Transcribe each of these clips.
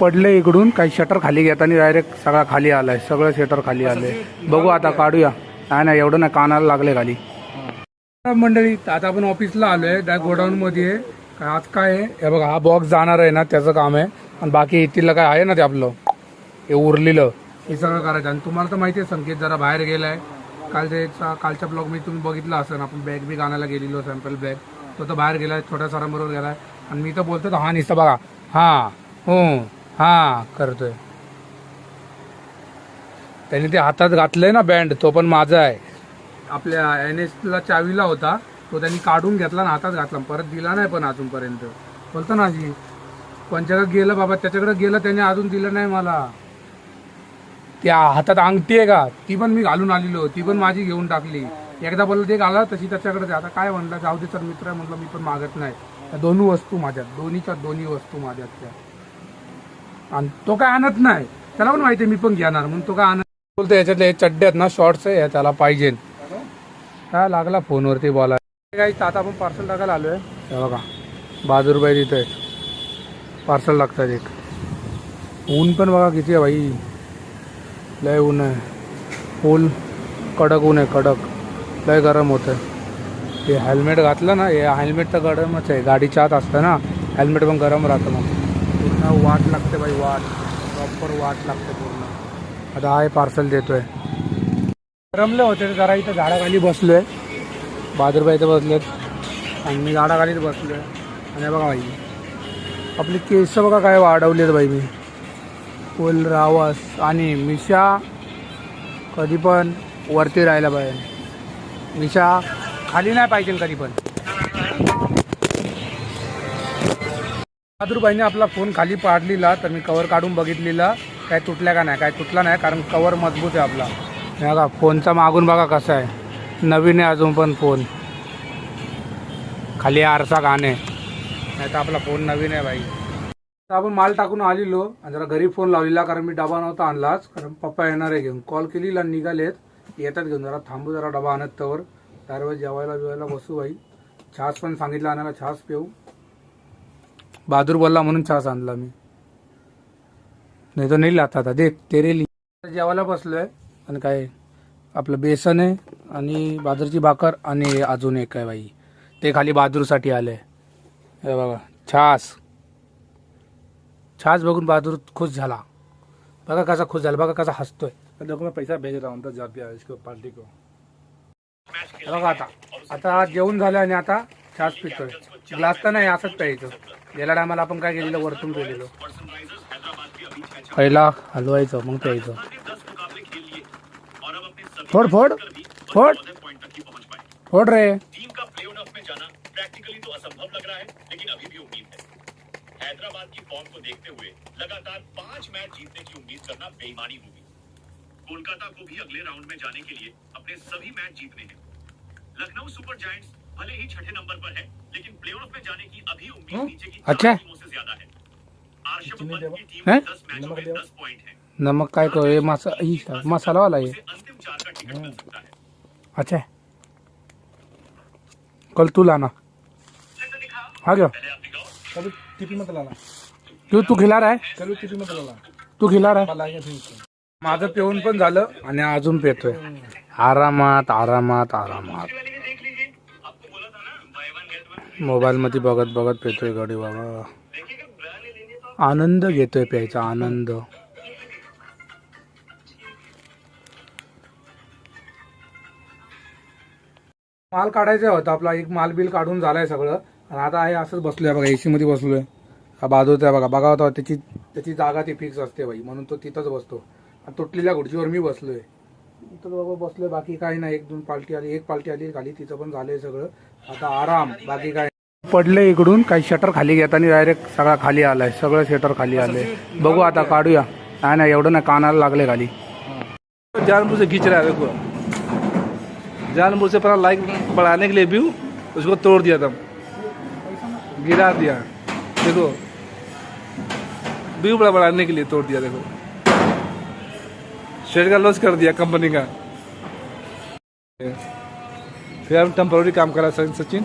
पडले इकडून काही शटर खाली घेताना डायरेक्ट सगळा खाली आलाय. सगळं शटर खाली आलंय. बघू आता काढूया. नाही नाही एवढं नाही कानाला लागले खाली. मंडळी आता आपण ऑफिसला आलोय त्या गोडाऊन मध्ये. आज काय आहे? हे बघा हा बॉक्स जाणार आहे ना त्याचं काम आहे. आणि बाकी इथलं काय आहे ना ते आपलं? हे उरलेलं. हे सगळं करायचं. आणि तुम्हाला तर माहिती आहे संकेत जरा बाहेर गेलाय. काल त्याचा कालच्या ब्लॉग मी तुम्ही बघितलं असेल आपण बॅग बी आणायला गेलेलो सॅम्पल बॅग तो तर बाहेर गेलाय छोट्या सरांबरोबर गेलाय. आणि मी तर बोलतो तर हा निसतं बघा. हा हो. हा करतोय. त्याने ते हातात घातलंय ना बँड तो पण माझा आहे. आपल्या एन एस ला चावीला होता तो त्यांनी काढून घेतला आणि हातात घातला. परत दिला नाही पण अजूनपर्यंत. बोलतो ना अशी कोणच्याकडे गेलं बाबा त्याच्याकडे गेलं त्याने अजून दिलं नाही मला. त्या हातात अंगठी आहे का? ती पण मी घालून आलेलो. ती पण माझी घेऊन टाकली. एकदा बोललं ते घाला तशी त्याच्याकडे आता काय म्हणलं जाऊ दे तर मित्र आहे. म्हटलं मी पण मागत नाही. त्या दोन्ही वस्तू माझ्यात दोन्हीच्या दोन्ही वस्तू माझ्यात त्या. आणि तो काय आणत नाही. त्याला पण माहिती आहे मी पण घेणार. म्हणून तो काय आणत बोलतो याच्यातले हे चड्डे आहेत ना शॉर्ट्स आहे त्याला पाहिजे. काय लागला फोनवरती बोला काही आता आपण पार्सल टाकायला आलो आहे बघा बाजू रुपये तिथे पार्सल लागतात एक. ऊन पण बघा किती आहे भाई. लय ऊन आहे. फुल कडक ऊन आहे कडक. लय गरम होतं हे हेल्मेट घातलं ना हे हेल्मेट तर गरमच आहे. गाडीच्या आत असतं ना हेल्मेट पण गरम राहतं मग. पूर्ण वाट लागते बाई वाट. प्रॉपर वाट लागते पूर्ण. आता आहे पार्सल देतोय. रमले होते जरा इथं झाडाखाली बसलोय. बहादूरबाई इथं बसलेत. आणि मी झाडाखालीच बसलोय. आणि बघा बाई आपली केस बघा काय वाढवलेत बाई मी. फुल रावस आणि मिशा कधी पण वरती राहायला पाहिजे. मिशा खाली नाही पाहिजे कधी पण. बहादूरबाईने आपला फोन खाली पाडलेला तर मी कवर काढून बघितलेला. काय तुटल्या का नाही काय तुटला नाही कारण कवर मजबूत आहे आपला. बघा फोनचा मागून बघा कसा आहे. नवीन आहे अजून पण फोन. खाली आरसा गाणे. नाही तर आपला फोन नवीन आहे बाई तर आपण माल टाकून आलेलो आणि जरा घरी फोन लावलेला कारण मी डबा नव्हता आणलाच. कारण पप्पा येणार आहे घेऊन. कॉल केलेला निघालेत. येतात घेऊन जरा थांबू जरा डबा आणत त्यावर त्यावेळेस जेवायला बिवायला बसू बाई छास पण सांगितलं आणायला छास पिऊ. बहादूर बोलला म्हणून छास आणला मी. नाही तर नाही लाता आता. देख तेरे ली जेवायला बसलोय आणि काय आपलं बेसन आहे आणि बाजूची भाकर आणि अजून एक आहे बाई. ते खाली बहादूरसाठी आले हे बघा छास. छास बघून बहादूर खुश झाला. बघा कसा खुश झाला बघा कसा हसतोय. मैं पैसा भेज रहा हूँ इसको पार्टी को. बघा आता. आता जेवण झालं आणि आता छास पितोय. ग्लास तर नाही असंच प्यायचं. गेल्या टायमाला आपण काय केलेलं? वरतून पेलेलो. पहिला हलवायचं, मग प्यायचं. फोड फोड फोड. फोड रे. लेकिन अभी भी उम्मीद को देखते हुए लगातार पाँच मैच जीतने की उम्मीद करना बेईमानी होगी कोलकाता को भी अगले राउंड में जाने के लिए अपने सभी मैच जीतने हैं। लखनऊ सुपर जायंट्स भले ही छठे नंबर पर है लेकिन प्ले में जाने की अभी उम्मीद नीचे की अच्छा। टीमों से ज्यादा है। आरशब पंत? की टीम हैं? में दस मैचों नमक में देवा? दस पॉइंट है। नमक काय करू हे मासा ई, मसाला वाला उसे अंतिम चार का टिकट मिल सकता है। अच्छा। है। कल तू लाना। हा आप दिखाओ। कभी टिपी मत लाना। तू तू खिला आहे कभी टिपी मत लाना। तू खिला फिर उसको। माझं पिऊन पण झालं आणि अजून पेतोय। आरामात आरामात आरामात। मोबाईलमध्ये बघत बघत पेतोय गाडी बाबा. आनंद घेतोय प्यायचा आनंद. माल काढायचा होता आपला एक माल बिल काढून झालाय सगळं. आणि आता आहे असंच बसलोय बघा एसी मध्ये बसलोय. हा बाजूचा आहे बघा बघा होता त्याची त्याची जागा ती फिक्स असते बाई म्हणून तो तिथंच बसतो. आणि तुटलेल्या खुर्चीवर मी बसलोय. इथं बाबा बसलोय बाकी काही नाही एक दोन पालटी आली एक पालटी आली खाली तिचं पण झालंय सगळं. आता आराम बाकी काय पडले इकडून काही शटर खाली घेताना डायरेक्ट सगळा खाली आलाय. सगळं शटर खाली आलंय. बघू आता काढूया. नाही नाही एवढं नाही कानाला लागले खाली. जानबूझ से खींच रहा है देखो जानबूझ से अपना लाइक बढ़ाने के लिए व्यू उसको तोड़ दिया था गिरा दिया. देखो. व्यू बड़ा बढ़ाने के लिए तोड़ दिया देखो. शेड का लॉस कर दिया कंपनी का. फिर हम टेम्पोररी काम करा सचिन.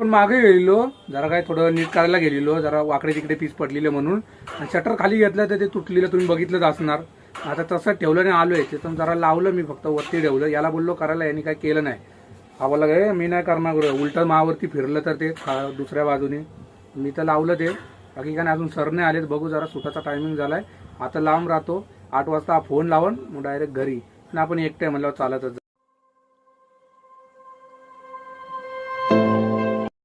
पण मागे गेलेलो जरा काय थोडं नीट करायला गेलेलो जरा वाकडे तिकडे पीस पडलेले म्हणून. आणि शटर खाली घेतलं तर ते तुटलेलं तुम्ही बघितलंच असणार. आता तसं ठेवलं नाही आलोय. ते पण जरा लावलं मी फक्त वरती ठेवलं. याला बोललो करायला यांनी काय केलं नाही. हा काय मी नाही करणार उलटं मावरती फिरलं तर ते दुसऱ्या बाजूने. मी तर लावलं ते. बाकी काय नाही अजून सर नाही आलेत. बघू जरा सुटाचा टायमिंग झालाय. आता लांब राहतो. आठ वाजता फोन लावून मग डायरेक्ट घरी. आपण एकटे म्हणल्यावर चालतच